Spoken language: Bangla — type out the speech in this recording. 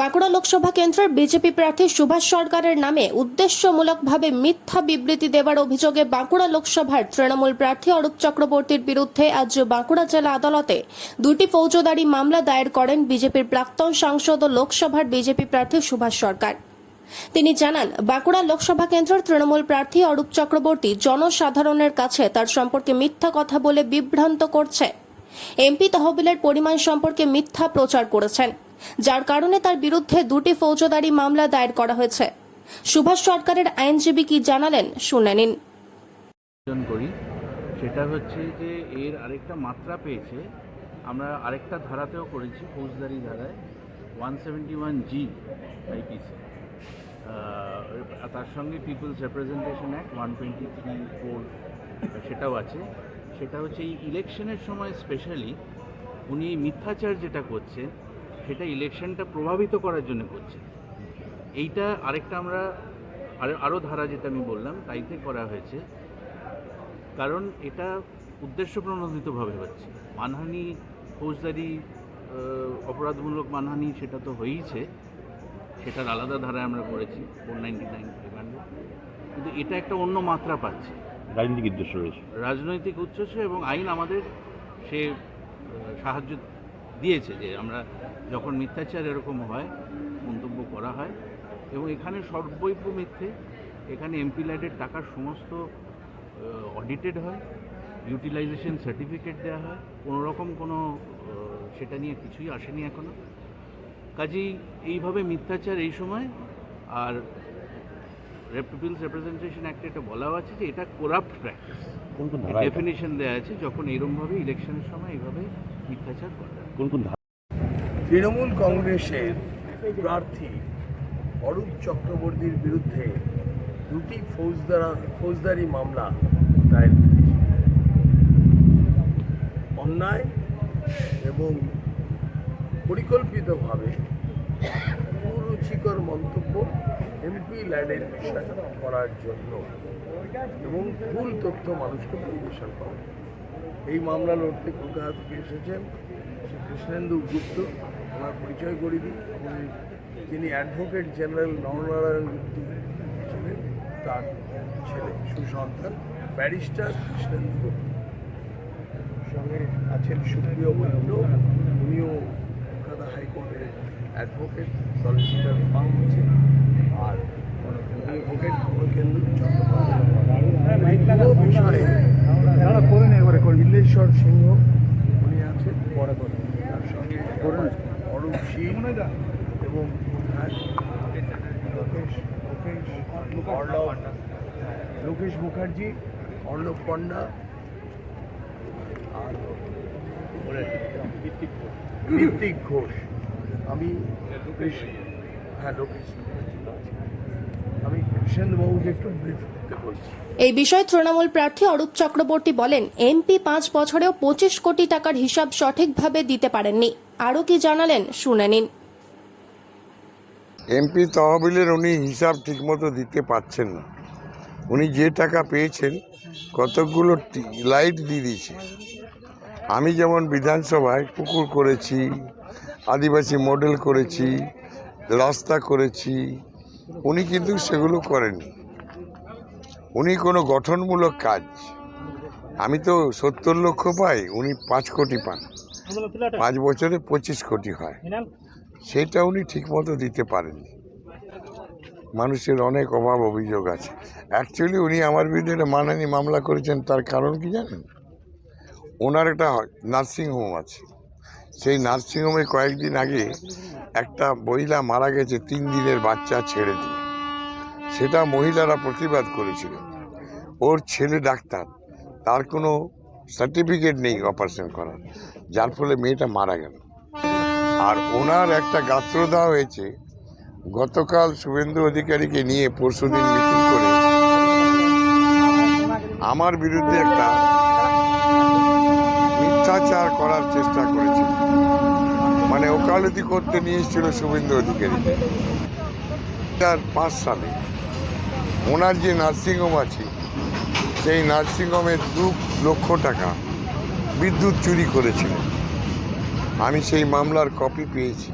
বাঁকুড়া লোকসভা কেন্দ্রের বিজেপি প্রার্থী সুভাষ সরকারের নামে উদ্দেশ্যমূলকভাবে মিথ্যা বিবৃতি দেওয়ার অভিযোগে বাঁকুড়া লোকসভার তৃণমূল প্রার্থী অরূপ চক্রবর্তীর বিরুদ্ধে আজ বাঁকুড়া জেলা আদালতে দুটি ফৌজদারি মামলা দায়ের করেন বিজেপির প্রাক্তন সাংসদ ও লোকসভার বিজেপি প্রার্থী সুভাষ সরকার। তিনি জানান, বাঁকুড়া লোকসভা কেন্দ্রের তৃণমূল প্রার্থী অরূপ চক্রবর্তী জনসাধারণের কাছে তার সম্পর্কে মিথ্যা কথা বলে বিভ্রান্ত করছে। এমপি তহবিলের পরিমাণ সম্পর্কে মিথ্যা প্রচার করেছেন। যার কারণে তার বিরুদ্ধে দুটি ফৌজদারি মামলা দায়ের করা হয়েছে। সুভাষ সরকারের আইনজীবী কি জানালেন, শুনে নিন। করি, সেটা হচ্ছে যে এর আরেকটা মাত্রা পেয়েছে। আমরা আরেকটা ধারাতেও করেছি, ফৌজদারি ধারায় one seventy one G IPC তার সঙ্গে people's representation act one twenty three four সেটাও আছে। সেটা হচ্ছে এই ইলেকশনের সময় স্পেশালি উনি মিথ্যাচার যেটা করছে সেটা ইলেকশনটা প্রভাবিত করার জন্য করছে। এইটা আরেকটা আমরা আরও আরও ধারা যেটা আমি বললাম তাইতে করা হয়েছে। কারণ এটা উদ্দেশ্য প্রণোদিতভাবে হচ্ছে। মানহানি ফৌজদারি অপরাধমূলক মানহানি সেটা তো হয়েইছে। সেটার আলাদা ধারায় আমরা করেছি ফোর নাইনটি নাইন কিন্তু এটা একটা অন্য মাত্রা পাচ্ছে। রাজনৈতিক উদ্দেশ্য রয়েছে। রাজনৈতিক উচ্চস্য এবং আইন আমাদের সে সাহায্য দিয়েছে যে আমরা যখন মিথ্যাচার এরকম হয়, মন্তব্য করা হয়, এবং এখানে সর্বৈব মিথ্যে, এখানে এমপি ল্যাডের টাকার সমস্ত অডিটেড হয় ইউটিলাইজেশন সার্টিফিকেট দেওয়া হয়, কোনো রকম কোনো সেটা নিয়ে কিছুই আসেনি এখনও কাজেই এইভাবে মিথ্যাচার এই সময়, আর পিপলস রিপ্রেজেন্টেশন অ্যাক্টে এটা বলাও আছে যে এটা কোরাপ্ট প্র্যাকটিস কোন কোন ধারা ডেফিনেশন দেওয়া আছে যখন এরমভাবে ইলেকশনের সময় এইভাবে মিথ্যাচার করা। কোন কোন ধারা তৃণমূল কংগ্রেসের প্রার্থী অরূপ চক্রবর্তীর বিরুদ্ধে দুটি ফৌজদারা ফৌজদারি মামলা দায়ের অন্যায় এবং পরিকল্পিতভাবে কুরুচিকর মন্তব্য এমপি ল্যান্ডের বিষয়ে করার জন্য এবং ভুল তথ্য মানুষকে পরিবেশন করা। এই মামলা লড়তে কলকাতা থেকে এসেছেন শ্রী কৃষ্ণেন্দু গুপ্ত। ওনার পরিচয় করে দিই তিনি অ্যাডভোকেট জেনারেল নরনারায়ণ গুপ্ত ছিলেন তার ছেলে সুসন্তান ব্যারিস্টার কৃষ্ণেন্দু গুপ্ত। সঙ্গে আছেন সুপ্রিয় বৈদ্য। উনিও কলকাতা হাইকোর্টের অ্যাডভোকেট সলিসিটার ফার্ম আর অ্যাডভোকেট কেন্দ্র নীলেশ্বর সিংহ উনি আছেন তার সঙ্গে অরূপ সিং এবং হ্যাঁ, লোকেশ লোকেশ অর্ণব হ্যাঁ, লোকেশ মুখার্জি অর্ণব পণ্ডা। আর ঋত্বিক ঘোষ। আমি হ্যাঁ আমি কৃষ্ণবাবুকে একটু ব্রিফ করতে বলছি। এই বিষয়ে তৃণমূল প্রার্থী অরূপ চক্রবর্তী বলেন এমপি পাঁচ বছরেও পঁচিশ কোটি টাকার হিসাব সঠিকভাবে দিতে পারেননি। আরও কি জানালেন শুনে নিন। এমপি তহবিলের উনি হিসাব ঠিকমতো দিতে পারছেন না। উনি যে টাকা পেয়েছেন কতকগুলো টি- লাইট দিয়ে দিয়েছে। আমি যেমন বিধানসভায় পুকুর করেছি আদিবাসী মডেল করেছি রাস্তা করেছি, উনি কিন্তু সেগুলো করেনি উনি কোনো গঠনমূলক কাজ। আমি তো সত্তর লক্ষ পাই, উনি পাঁচ কোটি পান। পাঁচ বছরে পঁচিশ কোটি হয়। সেটা উনি ঠিকমতো দিতে পারেননি। মানুষের অনেক অভাব অভিযোগ আছে। অ্যাকচুয়ালি উনি আমার বিরুদ্ধে একটা মামলা করেছেন, তার কারণ কি জানেন? ওনার একটা নার্সিং হোম আছে। সেই নার্সিংহোমে কয়েকদিন আগে একটা মহিলা মারা গেছে, তিন দিনের বাচ্চা ছেড়ে দিয়ে। সেটা মহিলারা প্রতিবাদ করেছিল। ওর ছেলে ডাক্তার, তার কোনো সার্টিফিকেট নেই অপারেশন করার, যার ফলে মেয়েটা মারা গেল। আর ওনার একটা গাত্র দেওয়া হয়েছে, গতকাল শুভেন্দু অধিকারীকে নিয়ে পরশুদিন মিটিং করে আমার বিরুদ্ধে একটা মিথ্যাচার করার চেষ্টা মানে ওকালতি করতে নিয়ে এসেছিল শুভেন্দু অধিকারীকে তার পাঁচ সালে ওনার যে নার্সিংহোম আছে, সেই নার্সিংহোমে দু লক্ষ টাকা বিদ্যুৎ চুরি করেছিল। আমি সেই মামলার কপি পেয়েছি।